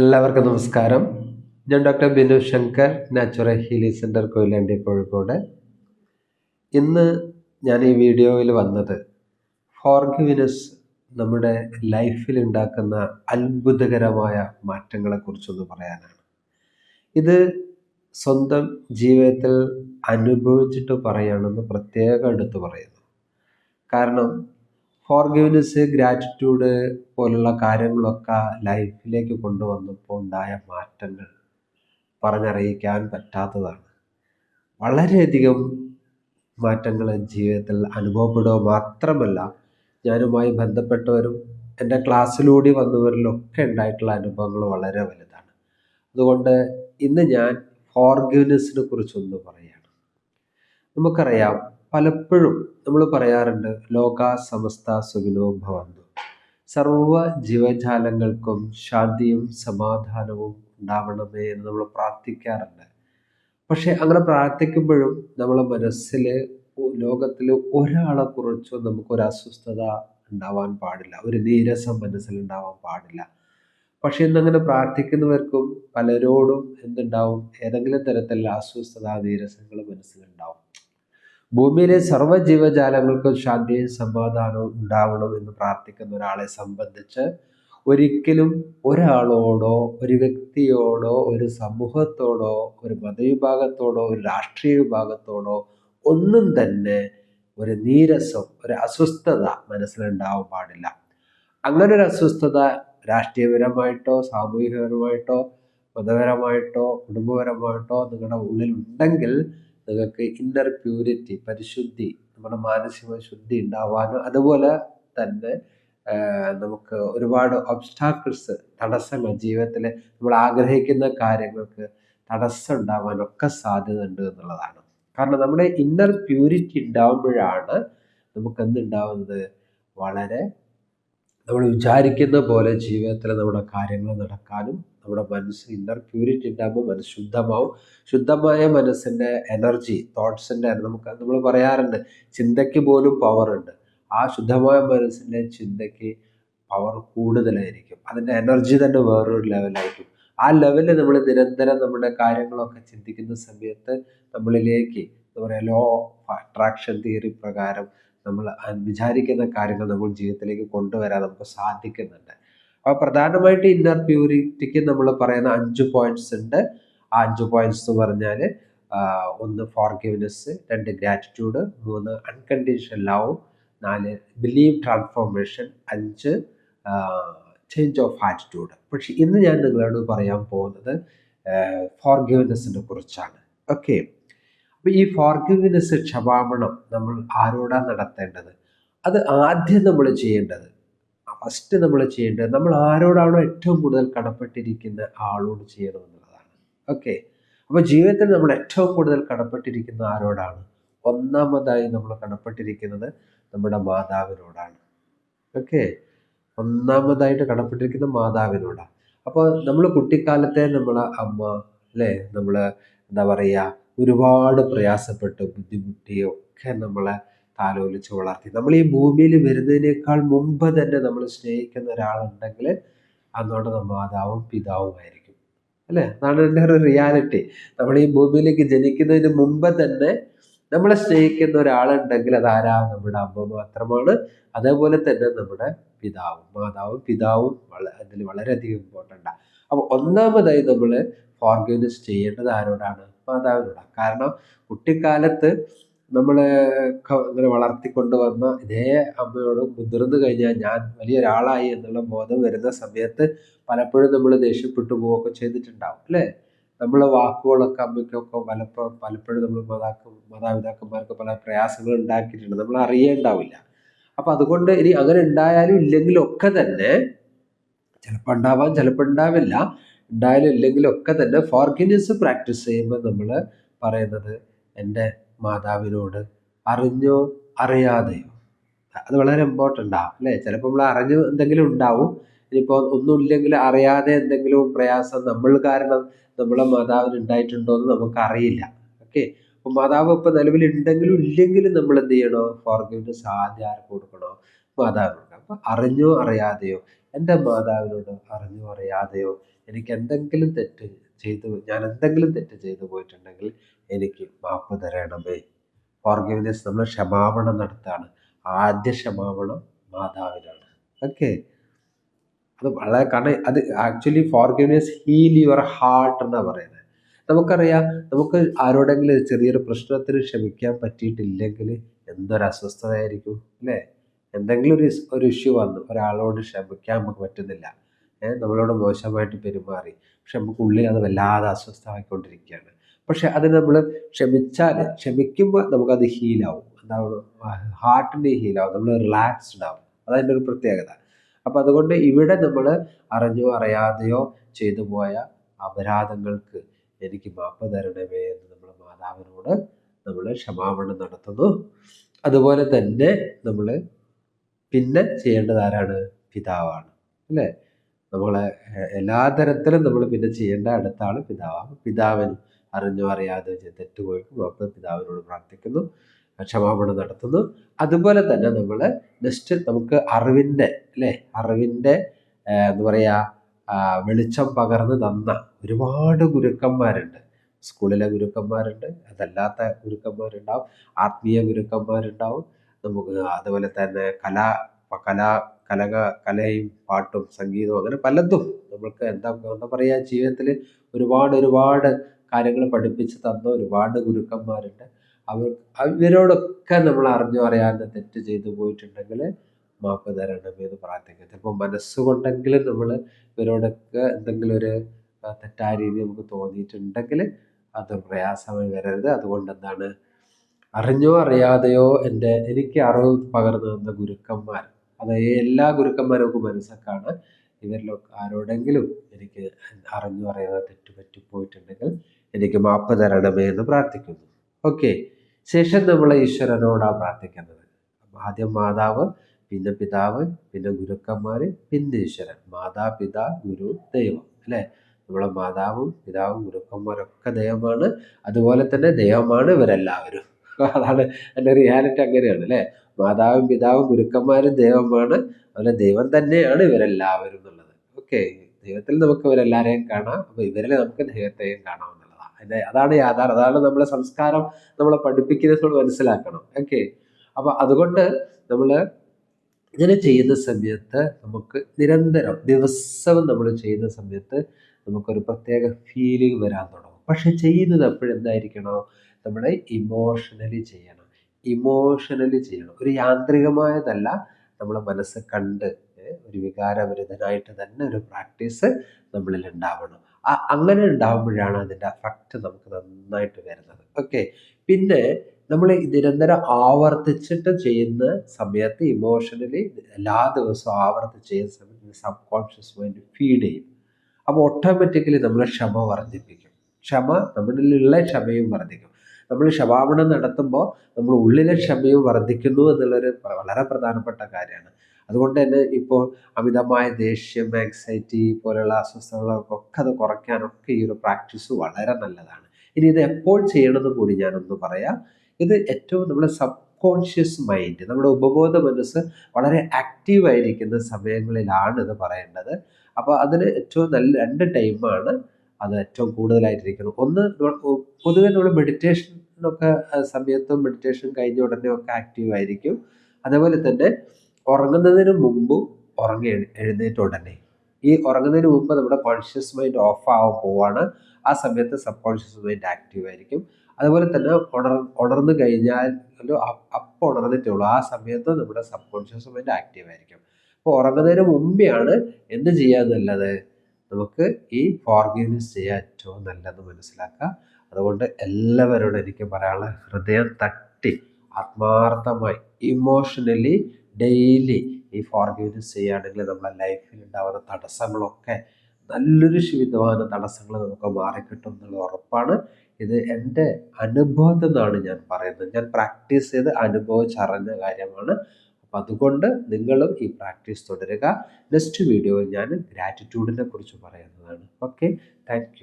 എല്ലാവർക്കും നമസ്കാരം. ഞാൻ ഡോക്ടർ ബിനു ശങ്കർ നാച്ചുറൽ ഹീലി സെന്റർ കൊയിലാണ്ടി കോഴിക്കോട്. ഇന്ന് ഞാൻ ഈ വീഡിയോയിൽ വന്നത് ഫോർഗിവിനസ് നമ്മുടെ ലൈഫിൽ ഉണ്ടാക്കുന്ന അത്ഭുതകരമായ മാറ്റങ്ങളെക്കുറിച്ചൊന്ന് പറയാനാണ്. ഇത് സ്വന്തം ജീവിതത്തിൽ അനുഭവിച്ചിട്ട് പറയുകയാണെന്ന് പ്രത്യേകം എടുത്തു പറയുന്നു. കാരണം ഫോർഗിവ്നെസ് ഗ്രാറ്റിറ്റ്യൂഡ് പോലുള്ള കാര്യങ്ങളൊക്കെ ലൈഫിലേക്ക് കൊണ്ടുവന്നപ്പോൾ ഉണ്ടായ മാറ്റങ്ങൾ പറഞ്ഞറിയിക്കാൻ പറ്റാത്തതാണ്. വളരെയധികം മാറ്റങ്ങൾ ജീവിതത്തിൽ അനുഭവപ്പെടുക മാത്രമല്ല ഞാനുമായി ബന്ധപ്പെട്ടവരും എന്റെ ക്ലാസ്സിലൂടെ വന്നവരിലൊക്കെ ഉണ്ടായിട്ടുള്ള അനുഭവങ്ങൾ വളരെ വലുതാണ്. അതുകൊണ്ട് ഇന്ന് ഞാൻ ഫോർഗിവ്നെസ്സിനെ കുറിച്ചൊന്ന് പറയുകയാണ് നമുക്കറിയാം പലപ്പോഴും നമ്മൾ പറയാറുണ്ട് ലോക സമസ്ത സുഖിനോ ഭവന്തു. സർവ ജീവജാലങ്ങൾക്കും ശാന്തിയും സമാധാനവും ഉണ്ടാവണമേ എന്ന് നമ്മൾ പ്രാർത്ഥിക്കാറുണ്ട്. പക്ഷെ അങ്ങനെ പ്രാർത്ഥിക്കുമ്പോഴും നമ്മളെ മനസ്സിൽ ലോകത്തിൽ ഒരാളെ കുറിച്ചും നമുക്കൊരു അസ്വസ്ഥത ഉണ്ടാവാൻ പാടില്ല. ഒരു നീരസം മനസ്സിലുണ്ടാവാൻ പാടില്ല. പക്ഷെ ഇന്നങ്ങനെ പ്രാർത്ഥിക്കുന്നവർക്കും പലരോടും എന്തുണ്ടാവും? ഏതെങ്കിലും തരത്തിലുള്ള അസ്വസ്ഥത നീരസങ്ങൾ മനസ്സിലുണ്ടാവും. ഭൂമിയിലെ സർവ ജീവജാലങ്ങൾക്കും ശാന്തിയും സമാധാനവും ഉണ്ടാവണം എന്ന് പ്രാർത്ഥിക്കുന്ന ഒരാളെ സംബന്ധിച്ച് ഒരിക്കലും ഒരാളോടോ ഒരു വ്യക്തിയോടോ ഒരു സമൂഹത്തോടോ ഒരു മതവിഭാഗത്തോടോ ഒരു രാഷ്ട്രീയ വിഭാഗത്തോടോ ഒന്നും തന്നെ ഒരു നീരസം ഒരു അസ്വസ്ഥത മനസ്സിലുണ്ടാവാൻ പാടില്ല. അങ്ങനെ ഒരു അസ്വസ്ഥത രാഷ്ട്രീയപരമായിട്ടോ സാമൂഹികപരമായിട്ടോ മതപരമായിട്ടോ കുടുംബപരമായിട്ടോ നിങ്ങളുടെ ഉള്ളിൽ ഉണ്ടെങ്കിൽ നിങ്ങൾക്ക് ഇന്നർ പ്യൂരിറ്റി പരിശുദ്ധി നമ്മുടെ മാനസിക ശുദ്ധി ഉണ്ടാവാനും അതുപോലെ തന്നെ നമുക്ക് ഒരുപാട് ഒബ്സ്റ്റാക്കിൾസ് തടസ്സങ്ങൾ ജീവിതത്തിൽ നമ്മൾ ആഗ്രഹിക്കുന്ന കാര്യങ്ങൾക്ക് തടസ്സം ഉണ്ടാവാനൊക്കെ സാധ്യത ഉണ്ട് എന്നുള്ളതാണ്. കാരണം നമ്മുടെ ഇന്നർ പ്യൂരിറ്റി ഉണ്ടാവുമ്പോഴാണ് നമുക്ക് എന്തുണ്ടാവുന്നത്? വളരെ നമ്മൾ വിചാരിക്കുന്ന പോലെ ജീവിതത്തിൽ നമ്മുടെ കാര്യങ്ങൾ നടക്കാനും നമ്മുടെ മനസ്സ് ഇന്നർ പ്യൂരിറ്റി ഉണ്ടാകുമ്പോൾ മനസ്സ് ശുദ്ധമാവും. ശുദ്ധമായ മനസ്സിന്റെ എനർജി തോട്ട്സിന്റെ നമുക്ക് നമ്മൾ പറയാറുണ്ട് ചിന്തയ്ക്ക് പോലും പവർ ഉണ്ട്. ആ ശുദ്ധമായ മനസ്സിന്റെ ചിന്തയ്ക്ക് പവർ കൂടുതലായിരിക്കും. അതിന്റെ എനർജി തന്നെ വേറൊരു ലെവലായിരിക്കും ആ ലെവലിൽ നമ്മൾ നിരന്തരം നമ്മുടെ കാര്യങ്ങളൊക്കെ ചിന്തിക്കുന്ന സമയത്ത് നമ്മളിലേക്ക് എന്താ പറയുക ലോ ഓഫ് അട്രാക്ഷൻ തിയറി പ്രകാരം നമ്മൾ വിചാരിക്കുന്ന കാര്യങ്ങൾ നമ്മൾ ജീവിതത്തിലേക്ക് കൊണ്ടുവരാൻ നമുക്ക് സാധിക്കുന്നുണ്ട്. അപ്പോൾ പ്രധാനമായിട്ട് ഇന്നർ പ്യൂരിറ്റിക്ക് നമ്മൾ പറയുന്ന അഞ്ച് പോയിന്റ്സ് ഉണ്ട്. ആ അഞ്ച് പോയിന്റ്സ് എന്ന് പറഞ്ഞാൽ ഒന്ന് ഫോർഗിവ്നെസ് രണ്ട് ഗ്രാറ്റിറ്റ്യൂഡ് മൂന്ന് അൺകണ്ടീഷണൽ ലവ് നാല് ബിലീവ് ട്രാൻസ്ഫോർമേഷൻ അഞ്ച് ചേഞ്ച് ഓഫ് ആറ്റിറ്റ്യൂഡ് പക്ഷെ ഇന്ന് ഞാൻ നിങ്ങളോട് പറയാൻ പോകുന്നത് ഫോർഗിവ്നെസ്സിനെ കുറിച്ചാണ്. ഓക്കെ അപ്പോൾ ഈ ഫോർഗിവ്നെസ് ക്ഷമാപണം നമ്മൾ ആരോടാണ് നടത്തേണ്ടത്? അത് ആദ്യം നമ്മൾ ചെയ്യേണ്ടത് ഫസ്റ്റ് നമ്മൾ ചെയ്യേണ്ടത് നമ്മൾ ആരോടാണോ ഏറ്റവും കൂടുതൽ കടപ്പെട്ടിരിക്കുന്ന ആളോട് ചെയ്യണം ചെയ്യണമെന്നുള്ളതാണ് ഓക്കെ അപ്പോൾ ജീവിതത്തിൽ നമ്മൾ ഏറ്റവും കൂടുതൽ കടപ്പെട്ടിരിക്കുന്ന ആരോടാണ്? ഒന്നാമതായി നമ്മൾ കടപ്പെട്ടിരിക്കുന്നത് നമ്മുടെ മാതാവിനോടാണ്. ഓക്കെ ഒന്നാമതായിട്ട് കടപ്പെട്ടിരിക്കുന്ന മാതാവിനോടാണ്. അപ്പോൾ നമ്മൾ കുട്ടിക്കാലത്തെ നമ്മളെ അമ്മ അല്ലേ? നമ്മൾ എന്താ പറയുക ഒരുപാട് പ്രയാസപ്പെട്ട് ബുദ്ധിമുട്ടി ഒക്കെ നമ്മളെ താലോലിച്ച് വളർത്തി. നമ്മൾ ഈ ഭൂമിയിൽ വരുന്നതിനേക്കാൾ മുമ്പ് തന്നെ നമ്മൾ സ്നേഹിക്കുന്ന ഒരാളുണ്ടെങ്കിൽ അന്നോടെ മാതാവും പിതാവും ആയിരിക്കും അല്ലേ? അതാണ് എന്റെ ഒരു റിയാലിറ്റി നമ്മൾ ഈ ഭൂമിയിലേക്ക് ജനിക്കുന്നതിന് മുമ്പ് തന്നെ നമ്മളെ സ്നേഹിക്കുന്ന ഒരാളുണ്ടെങ്കിൽ അത് ആരാ നമ്മുടെ അമ്മ മാത്രമാണ്. അതേപോലെ തന്നെ നമ്മുടെ പിതാവും മാതാവും പിതാവും അതിൽ വളരെയധികം ആണ് അപ്പോൾ ഒന്നാമതായി നമ്മൾ ഫോർഗിവ്നെസ് ചെയ്യേണ്ടത് ആരോടാണ്? മാതാവിനോടാണ്. കാരണം കുട്ടിക്കാലത്ത് നമ്മളെ ഇങ്ങനെ വളർത്തിക്കൊണ്ട് വന്ന ഇതേ അമ്മയോട് മുതിർന്നു കഴിഞ്ഞാൽ ഞാൻ വലിയൊരാളായി എന്നുള്ള ബോധം വരുന്ന സമയത്ത് പലപ്പോഴും നമ്മൾ ദേഷ്യപ്പെട്ടു പോവുകയൊക്കെ ചെയ്തിട്ടുണ്ടാവും അല്ലേ? നമ്മളെ വാക്കുകളൊക്കെ അമ്മയ്ക്കൊക്കെ പലപ്പോഴും പലപ്പോഴും നമ്മൾ മാതാക്ക മാതാപിതാക്കന്മാർക്ക് പല പ്രയാസങ്ങൾ ഉണ്ടാക്കിയിട്ടുണ്ട് നമ്മൾ അറിയേണ്ടാവില്ല. അപ്പം അതുകൊണ്ട് ഇനി അങ്ങനെ ഉണ്ടായാലും ഇല്ലെങ്കിലും ഒക്കെ തന്നെ ചിലപ്പോൾ ഉണ്ടാവാം ചിലപ്പോൾ ഉണ്ടാവില്ല. ഉണ്ടായാലും ഇല്ലെങ്കിലും ഒക്കെ തന്നെ ഫോർഗിനെസ് പ്രാക്ടീസ് ചെയ്യുമ്പോൾ നമ്മൾ പറയുന്നത് എന്റെ മാതാവിനോട് അറിഞ്ഞോ അറിയാതെയോ? അത് വളരെ ഇമ്പോർട്ടന്റ് ആണ് അല്ലേ? ചിലപ്പോൾ നമ്മൾ അറിഞ്ഞ് എന്തെങ്കിലും ഉണ്ടാവും. ഇനിയിപ്പോൾ ഒന്നുമില്ലെങ്കിൽ അറിയാതെ എന്തെങ്കിലും പ്രയാസം നമ്മൾ കാരണം നമ്മളെ മാതാവിന് ഉണ്ടായിട്ടുണ്ടോ എന്ന് നമുക്കറിയില്ല ഓക്കെ അപ്പോൾ മാതാവ് ഇപ്പോൾ നിലവിൽ ഉണ്ടെങ്കിലും ഇല്ലെങ്കിലും നമ്മൾ എന്ത് ചെയ്യണോ? ഫോർഗിവ്നെസ് ആദ്യം ആർക്ക് കൊടുക്കണോ? മാതാവിനുണ്ട് അപ്പോൾ അറിഞ്ഞോ അറിയാതെയോ? എന്റെ മാതാവിനോട് അറിഞ്ഞോ അറിയാതെയോ? എനിക്ക് എന്തെങ്കിലും തെറ്റ് ചെയ്തു ഞാൻ എന്തെങ്കിലും തെറ്റ് ചെയ്തു പോയിട്ടുണ്ടെങ്കിൽ എനിക്ക് മാപ്പ് തരണമേ. ഫോർഗിവ്നെസ് നമ്മൾ ക്ഷമാപണം നടത്താണ്. ആദ്യ ക്ഷമാപണം മാതാവിനാണ്. ഓക്കെ? അത് വളരെ കാരണം അത് actually forgiveness heal your heart എന്നാണ് പറയുന്നത് നമുക്കറിയാം നമുക്ക് ആരോടെങ്കിലും ചെറിയൊരു പ്രശ്നത്തിന് ക്ഷമിക്കാൻ പറ്റിയിട്ടില്ലെങ്കിൽ എന്തൊരു അസ്വസ്ഥതയായിരിക്കും അല്ലേ? എന്തെങ്കിലും ഒരു ഒരു ഇഷ്യൂ വന്നു ഒരാളോട് ക്ഷമിക്കാൻ നമുക്ക് പറ്റുന്നില്ല. നമ്മളോട് മോശമായിട്ട് പെരുമാറി. പക്ഷെ നമുക്ക് ഉള്ളിൽ അത് വല്ലാതെ അസ്വസ്ഥമായിക്കൊണ്ടിരിക്കുകയാണ്. പക്ഷെ അത് നമ്മൾ ക്ഷമിച്ചാൽ ക്ഷമിക്കുമ്പോൾ നമുക്കത് ഹീലാവും എന്താണ് ഹാർട്ടിന്റെ ഹീലാവും നമ്മൾ റിലാക്സ്ഡ് ആവും. അതതിന്റെ ഒരു പ്രത്യേകത. അപ്പം അതുകൊണ്ട് ഇവിടെ നമ്മൾ അറിഞ്ഞോ അറിയാതെയോ ചെയ്തു പോയ അപരാധങ്ങൾക്ക് എനിക്ക് മാപ്പ് തരണമേ എന്ന് നമ്മൾ മാതാവിനോട് നമ്മൾ ക്ഷമാപണം നടത്തുന്നു. അതുപോലെ തന്നെ നമ്മൾ പിന്നെ ചെയ്യേണ്ടത് ആരാണ്? പിതാവാണ്. അല്ലേ? നമ്മളെ എല്ലാ തരത്തിലും നമ്മൾ പിന്നെ ചെയ്യേണ്ട അടുത്താണ് ആൾ പിതാവാണ് പിതാവിന് അറിഞ്ഞോ അറിയാതെ തെറ്റുപോയിട്ട് മാപ്പ് പിതാവിനോട് പ്രാർത്ഥിക്കുന്നു ക്ഷമാപണം നടത്തുന്നു. അതുപോലെ തന്നെ നമ്മൾ നെക്സ്റ്റ് നമുക്ക് അറിവിന്റെ അല്ലേ? അറിവിന്റെ എന്താ പറയുക വെളിച്ചം പകർന്ന് തന്ന ഒരുപാട് ഗുരുക്കന്മാരുണ്ട്. സ്കൂളിലെ ഗുരുക്കന്മാരുണ്ട് അതല്ലാത്ത ഗുരുക്കന്മാരുണ്ടാവും. ആത്മീയ ഗുരുക്കന്മാരുണ്ടാവും. നമുക്ക് അതുപോലെ തന്നെ കലാ കലാ കലക കലയും പാട്ടും സംഗീതവും അങ്ങനെ പലതും നമ്മൾക്ക് എന്താ എന്താ പറയുക ജീവിതത്തിൽ ഒരുപാട് ഒരുപാട് കാര്യങ്ങൾ പഠിപ്പിച്ച് തന്ന ഒരുപാട് ഗുരുക്കന്മാരുണ്ട്. അവർ ഇവരോടൊക്കെ നമ്മൾ അറിഞ്ഞു അറിയാതെ തെറ്റ് ചെയ്തു പോയിട്ടുണ്ടെങ്കിൽ മാപ്പ് തരണമേ എന്ന് പ്രാർത്ഥിക്കുക ചിലപ്പോൾ മനസ്സുകൊണ്ടെങ്കിലും നമ്മൾ ഇവരോടൊക്കെ എന്തെങ്കിലും ഒരു തെറ്റായ രീതി നമുക്ക് തോന്നിയിട്ടുണ്ടെങ്കിൽ അത് പ്രയാസമായി വരരുത്. അതുകൊണ്ട് എന്താണ് അറിഞ്ഞോ അറിയാതെയോ എന്റെ എനിക്ക് അറിവ് പകർന്നു തന്ന ഗുരുക്കന്മാർ അത് എല്ലാ ഗുരുക്കന്മാരും മനസ്സക്കാണ് ഇവരിലൊക്കെ ആരോടെങ്കിലും എനിക്ക് അറിഞ്ഞു അറിയാതെ തെറ്റുപറ്റി പോയിട്ടുണ്ടെങ്കിൽ എനിക്ക് മാപ്പ് തരണമേ എന്ന് പ്രാർത്ഥിക്കുന്നു. ഓക്കെ ശേഷം നമ്മൾ ഈശ്വരനോടാണ് പ്രാർത്ഥിക്കുന്നത് ആദ്യം മാതാവ് പിന്നെ പിതാവ് പിന്നെ ഗുരുക്കന്മാർ പിന്നെ ഈശ്വരൻ. മാതാ പിതാ ഗുരു ദൈവം അല്ലേ? നമ്മളെ മാതാവും പിതാവും ഗുരുക്കന്മാരൊക്കെ ദൈവമാണ്. അതുപോലെ തന്നെ ദൈവമാണ് ഇവരെല്ലാവരും. അതാണ് എന്റെ റിയാലിറ്റി അങ്ങനെയാണ് അല്ലേ? മാതാവും പിതാവും ഗുരുക്കന്മാരും ദൈവമാണ്. അതുപോലെ ദൈവം തന്നെയാണ് ഇവരെല്ലാവരും എന്നുള്ളത്. ഓക്കെ. ദൈവത്തിൽ നമുക്ക് ഇവരെല്ലാവരെയും കാണാം. അപ്പോൾ ഇവരിൽ നമുക്ക് ദൈവത്തെയും കാണാം എന്നുള്ളതാണ് അതിന്റെ അതാണ് യാഥാർത്ഥ്യം അതാണ് നമ്മളെ സംസ്കാരം നമ്മളെ പഠിപ്പിക്കുന്നത് മനസ്സിലാക്കണം. ഓക്കെ. അപ്പോൾ അതുകൊണ്ട് നമ്മൾ ഇങ്ങനെ ചെയ്യുന്ന സമയത്ത് നമുക്ക് നിരന്തരം ദിവസവും നമ്മൾ ചെയ്യുന്ന സമയത്ത് നമുക്കൊരു പ്രത്യേക ഫീലിംഗ് വരാൻ തുടങ്ങും. പക്ഷെ ചെയ്യുന്നത് എപ്പോഴെന്തായിരിക്കണോ? നമ്മൾ ഇമോഷണലി ചെയ്യണം. ഇമോഷണലി ചെയ്യണം. ഒരു യാന്ത്രികമായതല്ല നമ്മൾ മനസ്സ് കണ്ട് ഒരു വികാരഭരിതനായിട്ട് തന്നെ ഒരു പ്രാക്ടീസ് നമ്മളിൽ ഉണ്ടാവണം. ആ അങ്ങനെ ഉണ്ടാകുമ്പോഴാണ് അതിന്റെ അഫക്റ്റ് നമുക്ക് നന്നായിട്ട് വരുന്നത്. ഓക്കെ. പിന്നെ നമ്മൾ നിരന്തരം ആവർത്തിച്ചിട്ട് ചെയ്യുന്ന സമയത്ത് ഇമോഷണലി എല്ലാ ദിവസവും ആവർത്തിച്ച് ചെയ്യുന്ന സമയത്ത് സബ് കോൺഷ്യസ് മൈൻഡ് ഫീഡ് ചെയ്യും. അപ്പോൾ ഓട്ടോമാറ്റിക്കലി നമ്മൾ ക്ഷമ വർദ്ധിപ്പിക്കും. ക്ഷമ നമ്മളിലുള്ള ക്ഷമയും വർദ്ധിക്കും. നമ്മൾ ക്ഷമാപണം നടത്തുമ്പോൾ നമ്മൾ ഉള്ളിലെ ക്ഷമയും വർദ്ധിക്കുന്നു എന്നുള്ളൊരു വളരെ പ്രധാനപ്പെട്ട കാര്യമാണ്. അതുകൊണ്ട് തന്നെ ഇപ്പോൾ അമിതമായ ദേഷ്യം ആങ്സൈറ്റി പോലെയുള്ള അസ്വസ്ഥതകളൊക്കെ അത് കുറയ്ക്കാനൊക്കെ ഈ ഒരു പ്രാക്ടീസ് വളരെ നല്ലതാണ്. ഇനി ഇത് എപ്പോൾ ചെയ്യണമെന്ന് കൂടി ഞാനൊന്ന് പറയാം. ഇത് ഏറ്റവും നമ്മുടെ സബ് കോൺഷ്യസ് മൈൻഡ് നമ്മുടെ ഉപബോധ മനസ്സ് വളരെ ആക്റ്റീവ് ആയിരിക്കുന്ന സമയങ്ങളിലാണ് ഇത് പറയേണ്ടത്. അപ്പോൾ അതിന് ഏറ്റവും നല്ല രണ്ട് ടൈമാണ് അത് ഏറ്റവും കൂടുതലായിട്ടിരിക്കുന്നത്. ഒന്ന് പൊതുവെ നമ്മൾ മെഡിറ്റേഷനൊക്കെ സമയത്തും മെഡിറ്റേഷൻ കഴിഞ്ഞ ഉടനെ ഒക്കെ ആക്റ്റീവ് ആയിരിക്കും. അതേപോലെ തന്നെ ഉറങ്ങുന്നതിന് മുമ്പും ഉറങ്ങി എഴുന്നേറ്റ ഉടനെ. ഈ ഉറങ്ങുന്നതിന് മുമ്പ് നമ്മുടെ കോൺഷ്യസ് മൈൻഡ് ഓഫ് ആവാൻ പോവാണ്. ആ സമയത്ത് സബ് കോൺഷ്യസ് മൈൻഡ് ആക്റ്റീവ് ആയിരിക്കും. അതുപോലെ തന്നെ ഉണർ ഉണർന്നു കഴിഞ്ഞാൽ അപ്പോൾ ഉണർന്നിട്ടേ ഉള്ളൂ ആ സമയത്ത് നമ്മുടെ സബ് കോൺഷ്യസ് മൈൻഡ് ആക്റ്റീവ് ആയിരിക്കും. അപ്പോൾ ഉറങ്ങുന്നതിന് മുമ്പെയാണ് എന്ത് ചെയ്യാൻ നല്ലത് നമുക്ക് ഈ ഫോർഗീവ്നെസ് ചെയ്യാൻ ഏറ്റവും നല്ലതെന്ന് മനസ്സിലാക്കുക. അതുകൊണ്ട് എല്ലാവരോടും എനിക്ക് പറയാനുള്ള ഹൃദയം തട്ടി ആത്മാർത്ഥമായി ഇമോഷണലി ഡെയിലി ഈ ഫോർഗീവ്നെസ് ചെയ്യുകയാണെങ്കിൽ നമ്മുടെ ലൈഫിൽ ഉണ്ടാകുന്ന തടസ്സങ്ങളൊക്കെ നല്ലൊരു ശുദ്ധമായ തടസ്സങ്ങൾ നമുക്ക് മാറിക്കിട്ടും എന്നുള്ള ഉറപ്പാണ്. ഇത് എന്റെ അനുഭവത്തിൽ നിന്നാണ് ഞാൻ പറയുന്നത്. ഞാൻ പ്രാക്ടീസ് ചെയ്ത് അനുഭവിച്ചറിഞ്ഞ കാര്യമാണ്. അപ്പം അതുകൊണ്ട് നിങ്ങളും ഈ പ്രാക്ടീസ് തുടരുക. നെക്സ്റ്റ് വീഡിയോയിൽ ഞാൻ ഗ്രാറ്റിറ്റ്യൂഡിനെ കുറിച്ച് പറയുന്നതാണ്. Okay thank